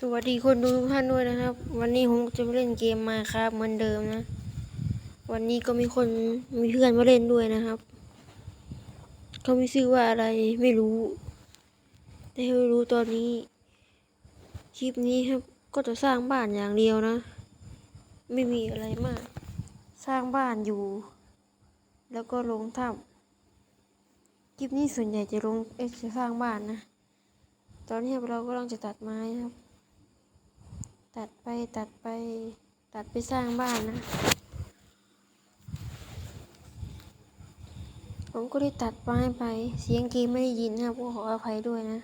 สวัสดีคนดูทุกท่านด้วยนะครับ วันนี้ผมจะมาเล่นเกมมาครับเหมือนเดิมนะ วันนี้ก็มีคนมีเพื่อนมาเล่นด้วยนะครับเขาไม่ชื่อว่าอะไรไม่รู้แต่ไม่รู้ตอนนี้ คลิปนี้ครับ ก็จะสร้างบ้านอย่างเดียวนะ ไม่มีอะไรมาก สร้างบ้านอยู่ แล้วก็ลงถ้ำคลิปนี้ส่วนใหญ่จะลงเอจะสร้างบ้านนะ ตอนนี้เรากำลังจะตัดไม้ครับ ตัดไปตัดไปตัดไปสร้างบ้านนะ ผมก็ได้ตัดไม้ไป เสียงกมไม่ได้ยินนะครับก็ขออภัยด้วยนะ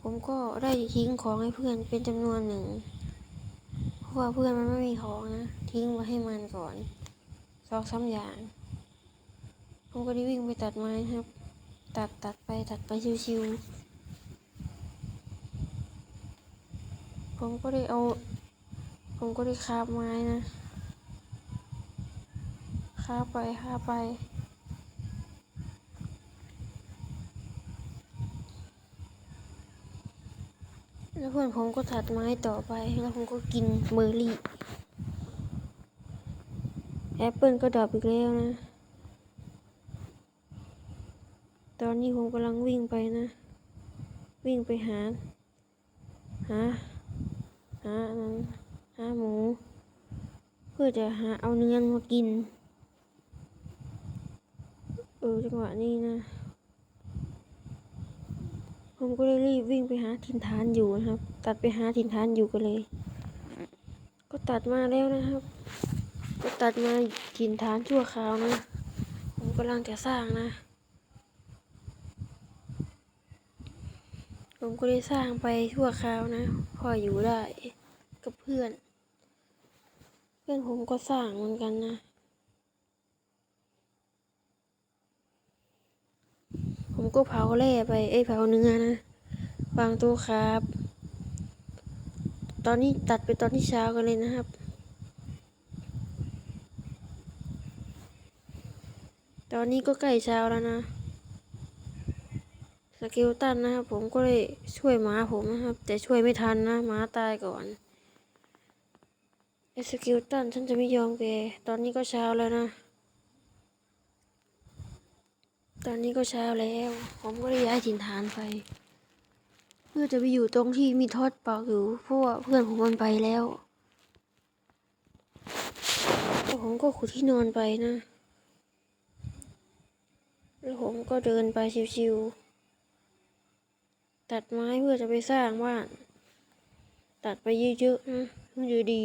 ผมก็ได้ทิ้งของให้เพื่อนเป็นจำนวนหนึ่ง เพราะว่าเพื่อนมันไม่มีของนะ ทิ้งไว้ให้มันก่อนสองสาอย่าง ผมก็ได้วิ่งไปตัดไม้ครับ ตัดตัดไปตัดไปชิวๆ ผมก็ได้เอา ผมก็ได้คาบไม้นะคาบไปคาบไปแล้วเพื่อนผมก็ตัดไม้ต่อไป แล้วผมก็กินเมอร์รี่แอปเปิลก็ดรอปอีกแล้วนะ ตอนนี้ผมกำลังวิ่งไปนะ วิ่งไปหา หา หาอันนั้นหาหมู เพื่อจะหาเอาเนื้อมากิน เออจังหวะนี้นะ ผมก็เลยรีบวิ่งไปหาถิ่นฐานอยู่นะครับ ตัดไปหาถิ่นฐานอยู่กันเลย ก็ตัดมาแล้วนะครับ ก็ตัดมาถิ่นฐานชั่วคราวนะ ผมกำลังจะสร้างนะ ผมก็ได้สร้างไปทั่วคราวนะ พออยู่ได้กับเพื่อน เพื่อนผมก็สร้างเหมือนกันนะผมก็เผาแร่ไปเอ้เผาเนื้อนะวางตัวครับ ตอนนี้ตัดไปตอนที่เช้ากันเลยนะครับ ตอนนี้ก็ใกล้เช้าแล้วนะ สกิลตันนะครับผมก็เลยช่วยหมาผมนะครับ แต่ช่วยไม่ทันนะหมาตายก่อนไอสกิลตันฉันจะไม่ยอมแก ตอนนี้ก็เช้าแล้วนะ ตอนนี้ก็เช้าแล้ว ผมก็เลยย้ายถิ่นฐานไป เพื่อจะไปอยู่ตรงที่มีทอดปากอยู่เพราะว่าเพื่อนผมมันไปแล้วแล้วผมก็ขุดที่นอนไปนะ แล้วผมก็เดินไปชิวๆ ตัดไม้เพื่อจะไปสร้างบ้าน ตัดไปเยอะๆนะมันจะดี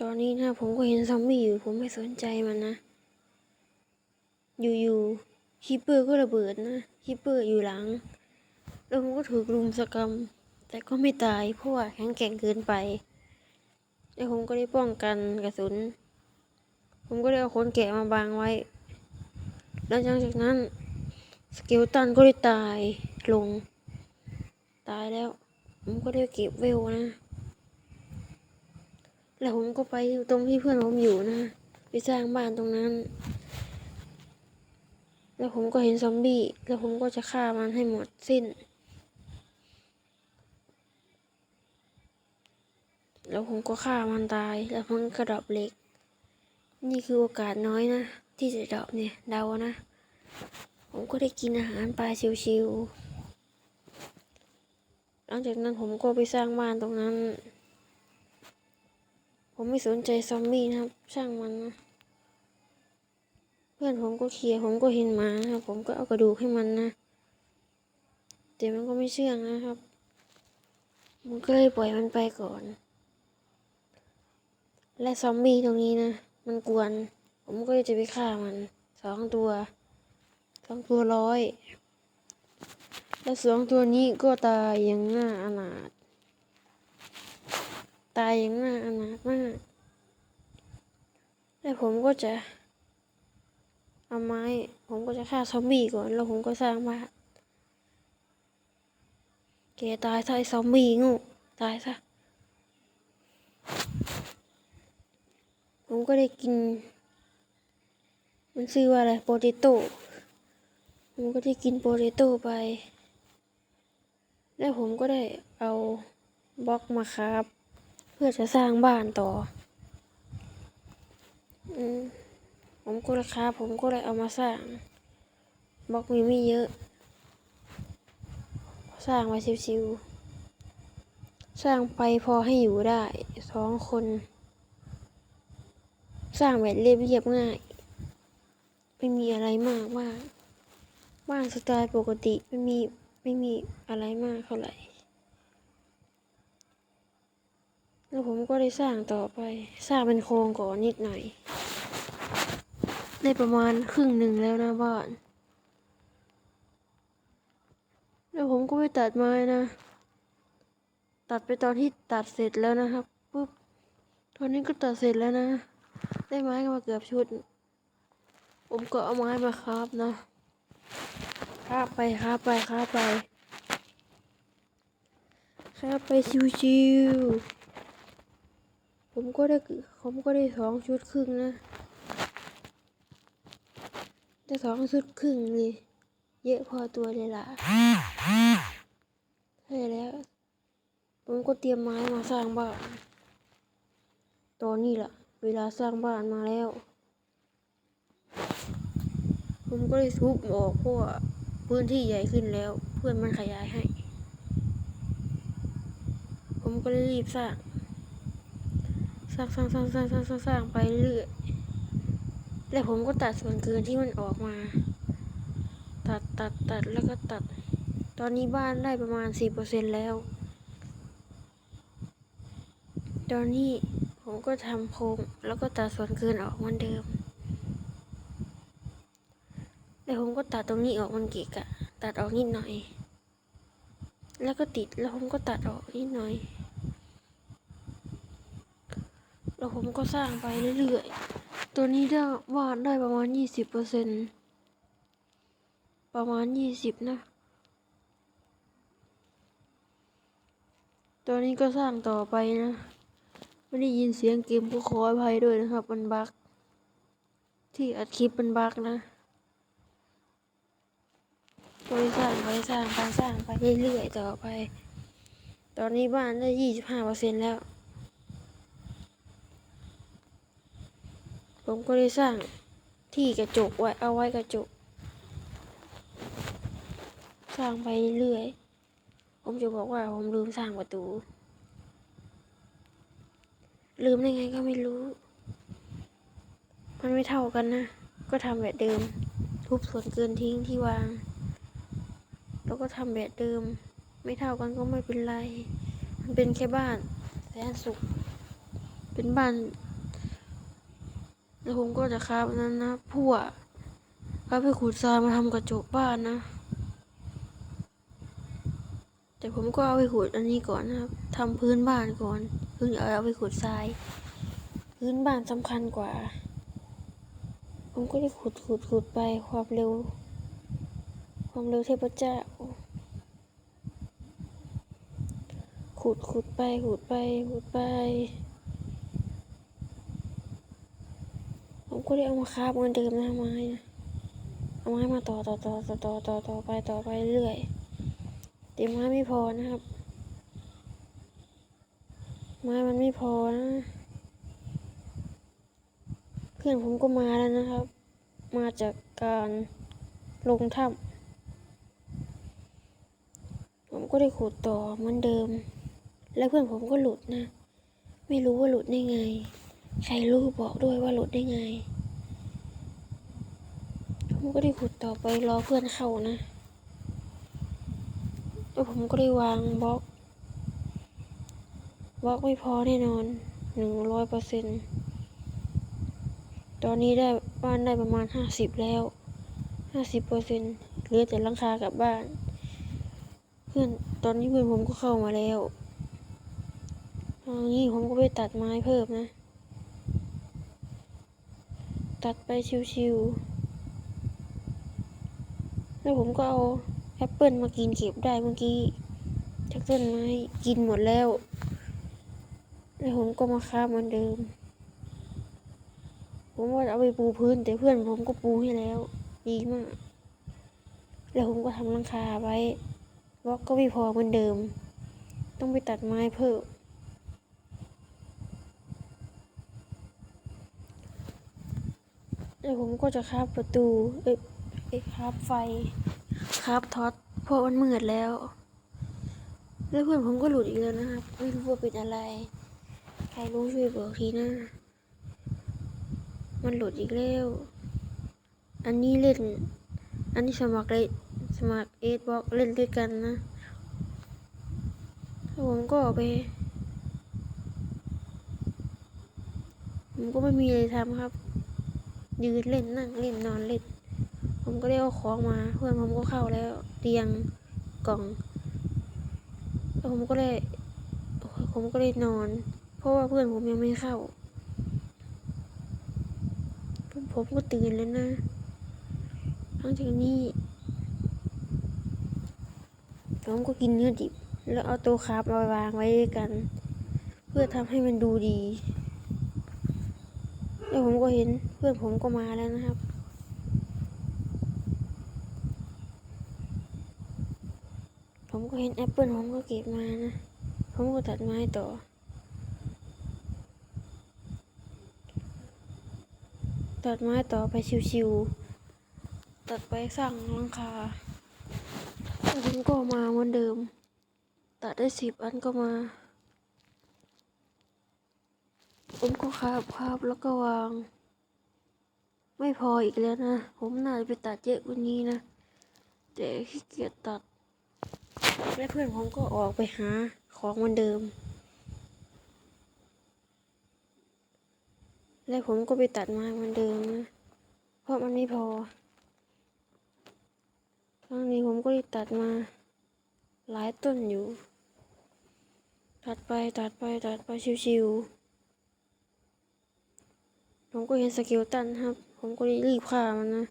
ตอนนี้นะผมก็เห็นซอมบี้อยู่ ผมไม่สนใจมันนะ อยู่ๆคิปเปอร์ก็ระเบิดนะคิปเปอร์อยู่หลัง แล้วผมก็ถูกรุมสกรรม แต่ก็ไม่ตายเพราะว่าแข็งแกร่งเกินไป แล้วผมก็ได้ป้องกันกระสุน ผมก็ได้เอาขนแกะมาบางไว้ แล้วหลังจากนั้นสเกลตันก็ได้ตายลง ตายแล้ว ผมก็ได้เก็บเวลนะ แล้วผมก็ไปตรงที่เพื่อนผมอยู่นะ ไปสร้างบ้านตรงนั้น แล้วผมก็เห็นซอมบี้ แล้วผมก็จะฆ่ามันให้หมดสิ้น แล้วผมก็ฆ่ามันตาย แล้วมันก็ดอปเหล็ก นี่คือโอกาสน้อยนะ ที่จะดรอปเนี่ยเดานะ ผมก็ได้กินอาหารปลาชิวๆหลังจากนั้นผมก็ไปสร้างบ้านตรงนั้น ผมไม่สนใจซอมบี้นะครับ ช่างมันนะ เพื่อนผมก็เคลียร์ผมก็เห็นหมานะครับ ผมก็เอากระดูกให้มันนะ แต่มันก็ไม่เชื่องนะครับผมก็เลยปล่อยมันไปก่อน และซอมบี้ตรงนี้นะ มันกวน ผมก็จะไปฆ่ามันสองตัวสองตัวร้อยและสองตัวนี้ก็ตายอย่างน่าอนาถตายอย่างน่าอนาถมากแล้วผมก็จะเอาไม้ ผมก็จะฆ่าซอมบี้ก่อน แล้วผมก็สร้างบ้านแกตายซะไอ้ซอมบี้งูตายซะผมก็ได้กิน มันชื่อว่าอะไรโปเตโต้ผมก็ได้กินโปเตโต้ไป แล้วผมก็ได้เอาบล็อกมาครับ เพื่อจะสร้างบ้านต่อ อืมผมก็เลยครับ ผมก็เลยเอามาสร้างบล็อกมีไม่เยอะ สร้างมาชิวๆสร้างไปพอให้อยู่ได้สองคน สร้างแบบเรียบๆง่าย ไม่มีอะไรมากมากบ้านสไตล์ปกติไม่มีไม่มีอะไรมากเท่าไหร่ แล้วผมก็ได้สร้างต่อไป สร้างเป็นโครงก่อนนิดหน่อย ได้ประมาณครึ่งหนึ่งแล้วนะบ้าน แล้วผมก็ไปตัดไม้นะ ตัดไปตอนที่ตัดเสร็จแล้วนะครับปุ๊บ ตอนนี้ก็ตัดเสร็จแล้วนะ ได้ไม้กันมาเกือบชุด ผมก็เอาไม้มาคราบนะคราไปคราบไปคราบไปคราไปชิวๆผมก็ได้ผมก็ได้สองชุดครึ่งนะ ได้สองชุดครึ่งเลยเยอะพอตัวเลยล่ะใช่แล้ว ผมก็เตรียมไม้มาสร้างบ้านตอนนี้ล่ะ เวลาสร้างบ้านมาแล้ว ผมก็เลยทุบออกเพราะว่าพื้นที่ใหญ่ขึ้นแล้ว เพื่อนมันขยายให้ ผมก็เลยรีบสร้างสร้างสร้างสร้างสร้างสร้างสร้างางไปเรื่อยแล้วผมก็ตัดส่วนเกินที่มันออกมา ตัดตัดตัดแล้วก็ตัด ตอนนี้บ้านได้ประมาณสี่เปอร์เซ็นแล้ว ตอนนี้ผมก็ทำโครงแล้วก็ตัดส่วนเกินออกเหมือนเดิม แล้วผมก็ ตัดตรงนี้ออกมันเกะกะ ตัดออกนิดหน่อย แล้วก็ติดแล้วผมก็ตัดออกนิดหน่อย แล้วผมก็สร้างไปเรื่อยๆ ตัวนี้ได้วาดได้ประมาณยี่สิบเปอร์เซ็นประมาณยี่สิบนะ ตัวนี้ก็สร้างต่อไปนะ ไม่ได้ยินเสียงเกมก็ขออภัยด้วยนะครับ มันบั๊กที่อัดคลิปมันบั๊กนะ ไปสร้างไปสร้างไปสร้างไปเรื่อยๆต่อไป ตอนนี้บ้านได้ยี่สิบห้าเปอร์เซ็นแล้ว ผมก็ได้สร้างที่กระจกไว้เอาไว้กระจก สร้างไปเรื่อย ผมจะบอกว่าผมลืมสร้างประตู ลืมได้ไงก็ไม่รู้ มันไม่เท่ากันนะ ก็ทำแบบเดิม ทุบส่วนเกินทิ้งที่วาง แล้วก็ทำแบบเดิม ไม่เท่ากันก็ไม่เป็นไร มันเป็นแค่บ้านแสนสุข เป็นบ้านแล้วผมก็จะคาบนั้นนะพั่วเอาไปขูดทรายมาทำกระจกบ้านนะ แต่ผมก็เอาไปขูดอันนี้ก่อนนะครับทำพื้นบ้านก่อนเพิ่งเอาเอาไปขูดทราย พื้นบ้านสำคัญกว่า ผมก็ได้ขุดขุดขุดไปความเร็ว ความเร็วเทพเจ้า ขุดขุดไปขุดไปขุดไป ผมก็ได้เอามาคาบเหมือนเดิมนะไม้นะเอาไม้มาต่อต่อต่อต่อต่อต่อต่อไปต่อไปเรื่อยแต่ไม้ไม่พอนะครับ ไม้มันไม่พอนะ เพื่อนผมก็มาแล้วนะครับ มาจากการลงถ้ำผมก็ได้ขุดต่อเหมือนเดิม แล้วเพื่อนผมก็หลุดนะ ไม่รู้ว่าหลุดได้ไง ใครรู้บอกด้วยว่าหลุดได้ไง ผมก็ได้ขุดต่อไปรอเพื่อนเข้านะแล้วผมก็ได้วางบล็อกบล็อกไม่พอแน่นอนหนึ่งร้อยเปอร์เซ็นต์ตอนนี้ได้บ้านได้ประมาณห้าสิบแล้วห้าสิบเปอร์เซ็นต์เหลือแต่ลังคากลับบ้าน เพื่อนตอนนี้เพื่อนผมก็เข้ามาแล้ว นนี้ผมก็ไปตัดไม้เพิ่มนะ ตัดไปชิวๆ แล้วผมก็เอาแอปเปิลมากินเก็บได้เมื่อกี้จากต้นไม้กินหมดแล้ว แล้วผมก็มาค้าเหมือนเดิม ผมว่าจะเอาไปปูพื้น แต่เพื่อนผมก็ปูให้แล้ว ดีมาก แล้วผมก็ทำหลังคาไว้บล็อกก็ไม่พอเหมือนเดิม ต้องไปตัดไม้เพิ่ม แล้วผมก็จะคาบประตูเอ้ยเอ้ยคาบไฟคาบท็อตเพราะมันมืดแล้ว แล้วเพื่อนผมก็หลุดอีกแล้วนะครับ ไม่รู้ว่าเป็นอะไร ใครรู้ช่วยบอกทีนะ มันหลุดอีกแล้ว อันนี้เล่น อันนี้สมัครเลยสมัครเอทบอกเล่นด้วยกันนะแล้วผมก็ออกไปผมก็ไม่มีอะไรทำครับ ยืนเล่นนั่งเล่นนอนเล่น ผมก็ได้เอาของมา เพื่อนผมก็เข้าแล้ว เตียงกล่องแล้วผมก็ได้ผมก็ได้นอน เพราะว่าเพื่อนผมยังไม่เข้าผมผมก็ตื่นแล้วนะหลังจากนี้ผมก็กินเนื้อดิบ แล้วเอาตัวคาร์บมาวางไว้ด้วยกัน เพื่อทำให้มันดูดี แล้วผมก็เห็นเพื่อนผมก็มาแล้วนะครับ ผมก็เห็นแอปเปิลผมก็เก็บมานะ ผมก็ตัดไม้ต่อ ตัดไม้ต่อไปชิวๆ ตัดไปสร้างหลังคาแล้วผมก็มาเหมือนเดิม ตัดได้สิบอันก็มา ผมก็คาบคาบแล้วก็วาง ไม่พออีกแล้วนะ ผมน่าจะไปตัดเยอะกว่านี้นะ แต่ขี้เกียจตัด และเพื่อนผมก็ออกไปหาของเหมือนเดิม และผมก็ไปตัดมาเหมือนเดิมนะ เพราะมันไม่พอครั้งนี้ผมก็ได้ตัดมา หลายต้นอยู่ ตัดไปตัดไปตัดไปชิวๆ ผมก็เห็นสกิลตันครับ ผมก็ได้รีบฆ่ามันนะ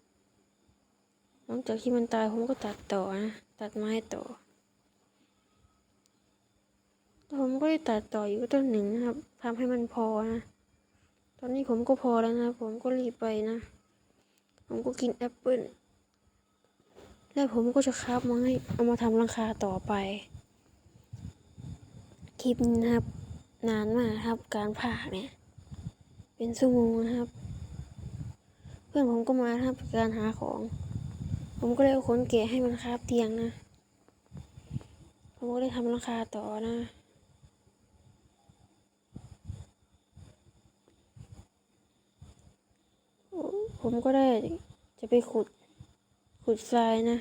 หลังจากที่มันตายผมก็ตัดต่อนะตัดไม้ต่อแล้วผมก็ได้ตัดต่ออยู่ต้นหนึ่งนะครับทำให้มันพอนะ ตอนนี้ผมก็พอแล้วนะ ผมก็รีบไปนะ ผมก็กินแอปเปิ้ลแล้วผมก็จะคาบไม้เอามาทำหลังคาต่อไปคลิปนี้นะครับ นานมากครับการผ่าเนี่ย เป็นชั่วโมงนะครับ เพื่อนผมก็มาครับการหาของ ผมก็เลยขนแกะให้มันคาบเตียงนะ ผมก็ได้ทำหลังคาต่อนะผมก็ได้จะไปขุดขุดทรายนะ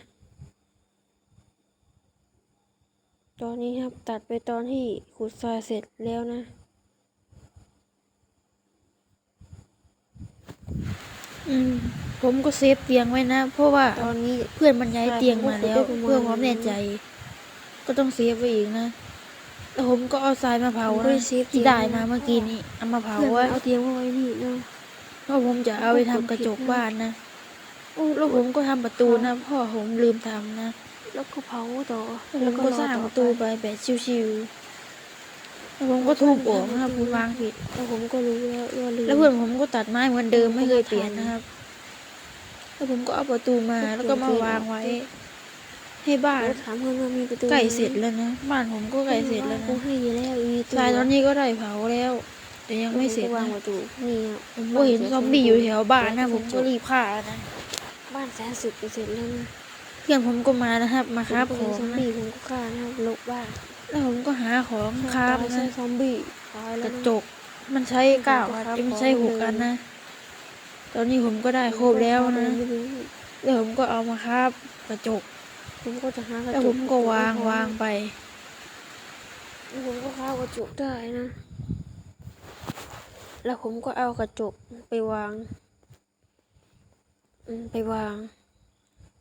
ตอนนี้ครับตัดไปตอนที่ขุดทรายเสร็จแล้วนะ อืมผมก็เซฟเตียงไว้นะ เพราะว่าตอนนี้ เพื่อนมันย้ายเตียงมาแล้วผมก็ขุดได้ประมาณเพื่อความแน่ใจ ก็ต้องเซฟไว้อีกนะแล้วผมก็เอาทรายมาเผาผมก็นะได้เซฟเตียงที่ได้มาเมื่อกี้นี้เอามาเผาเพื่อนไว้เอาเตียงมาไว้นี่นะเพราะผมจะเอาไปทำกระจกบ้านนะโอ้แล้วผมก็ทำประตูนะพ่อผมลืมทำนะแล้วก็เผาต่อแล้วผมก็สร้างประตูไปแบบชิวๆ แล้วผมก็ทุบออกนะครับผมวางผิด แล้วผมก็รู้แล้วว่าลืมแล้วเพื่อนผมก็ตัดไม้เหมือนเดิมไม่เคยเปลี่ยนนะครับ แล้วผมก็เอาประตูมาแล้วก็มาวางไว้ ให้บ้านแล้วถามเพื่อนว่ามีประตูใกล้เสร็จแล้วนะบ้านผมก็ใกล้เสร็จแล้วกูนะให้เยอะแล้วมีทรายตอนนี้ก็ได้เผาแล้ว แต่ยังไม่เสร็จวางนะประตูนี่อะผมก็เห็นซอมบี้อยู่แถวบ้านนะผมก็รีบฆ่านะบ้านแสนสุดจะเสร็จแล้วนะเพื่อนผมก็มานะครับ มาคราบผมขก็องเห็นซอมนะบี้ผมก็ฆ่านะครับลบบ้าน แล้วผมก็หาของคราบตายใช่นะซอมบี้ตายกแล้วระนะจกมันใช้เก้าอันเอ้ยมันใช้หกอันนะ ตอนนี้ผมก็ได้ครบแล้วนะแล้วผมก็เอามาคราบกระจก ผมก็จะหากระจกแล้วผมก็วางวางไปแล้วผมก็เข้ากระจกได้นะ แล้วผมก็เอากระจกไปวางอืมไปวาง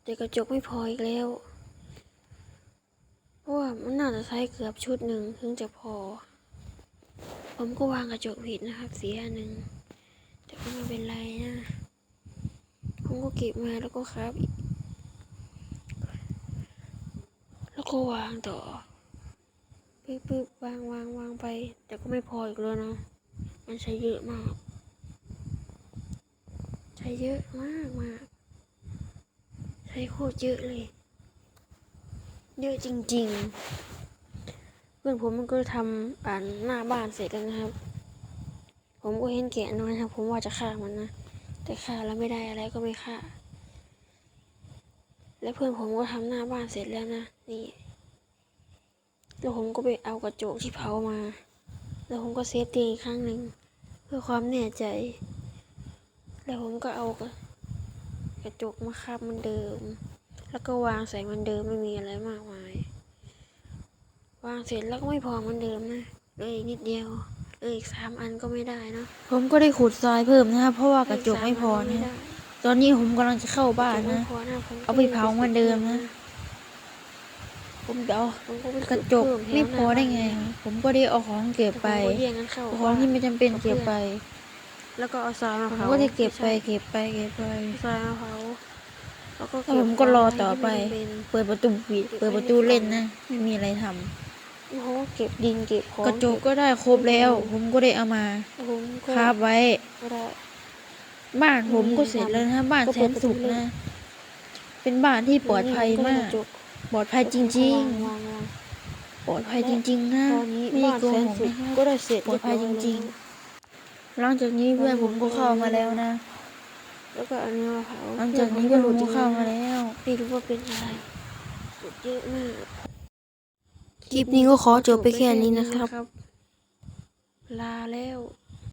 แต่กระจกไม่พออีกแล้วเพ ราะว่ามันน่าจะใช้เกือบชุดหนึ่งถึงจะพอ ผมก็วางกระจกผิดนะครับเสียหนึ่งแต่ก็ไม่เป็นไรนะ ผมก็เก็บมาแล้วก็ครับ แล้วก็วางต่อปึ๊บปึ๊บวางวางวางไป แต่ก็ไม่พออีกแล้วเนาะมันใช้เยอะมาก ใช้เยอะมากมากใช้โคตรเยอะเลย เยอะจริง ๆ เพื่อนผมมันก็ทำอ่านหน้าบ้านเสร็จแล้วนะครับ ผมก็เห็นแกะน้อยนะครับ ผมว่าจะฆ่ามันนะ แต่ฆ่าแล้วไม่ได้อะไรก็ไม่ฆ่า แล้วเพื่อนผมก็ทำหน้าบ้านเสร็จแล้วนะ นี่ แล้วผมก็ไปเอากระจกที่เผามา แล้วผมก็เซฟตีอีกครั้งหนึ่งเพื่อความแน่ใจ แล้วผมก็เอากระกระจกมาคาบเหมันเดิม แล้วก็วางใส่เหมันเดิมไม่มีอะไรมากมาย วางเสร็จแล้วก็ไม่พอเหมันเดิมนะเหลยอีกนิดเดียวเหลยอีกสามอันก็ไม่ได้เนอะผมก็ได้ขุดทรายเพิ่มนะครับเพราะว่ากระจกไม่พอเหลืนะกสามนก็ไม่ได้ตอนนี้ผมกำลังจะเข้าบ้านกระจกไม่นะพอนะผมก็เอาไปเผาเหมือนเดิมนะ ผมจะเอาผมก็ไปกระจกเพิ่แถวไม่พอได้ไงหน้าบ้านผมก็ได้เอาของเก็บไปผมก็แย่งกันเข้าเอาของที่ไม่จำเป็นเก็บไป แล้วก็เอาทรายมาผมเผาก็ได้เก็บไปม่ใช่เก็บไปเก็บไปทรายมาเผา แล้วก็แล้วเก็บผมก็รอต่อไปขงที่ม่จำเป็นเปิดประตูปิดเปิดประตูเล่นนะ ไม่มีอะไรทำแล้วผมก็เก็บดินเก็บของกระจกก็ได้ครบแล้ว ผมก็ได้เอามาผมก็คาบไว้ก็ได้บ้านผมก็เสร็จแล้วนะบ้านก็แสเปิดนประตูสุขเล่นนะ เป็นบ้านที่ปลอดภัยมากกระจกปลอดภัยจริงวางวางๆ ปลอดภัยจริง ๆ นะตอนนี้ไม่ได้บ้านโกแสหนกสุขนะครับก็ได้เสร็จปลอดภัยจริง ๆ หลังจากนี้เพื่อนผมก็เข้ามาแล้วนะๆ แล้วก็เอันนี้มาเผาหลังจากนี้เพื่อนผมก็เข้ามาแล้วไม่รู้ว่าเป็นอะไรสุดเยอะมากคลิปนี้ก็ขอจบไปแค่นี้นะครับ ลาแล้ว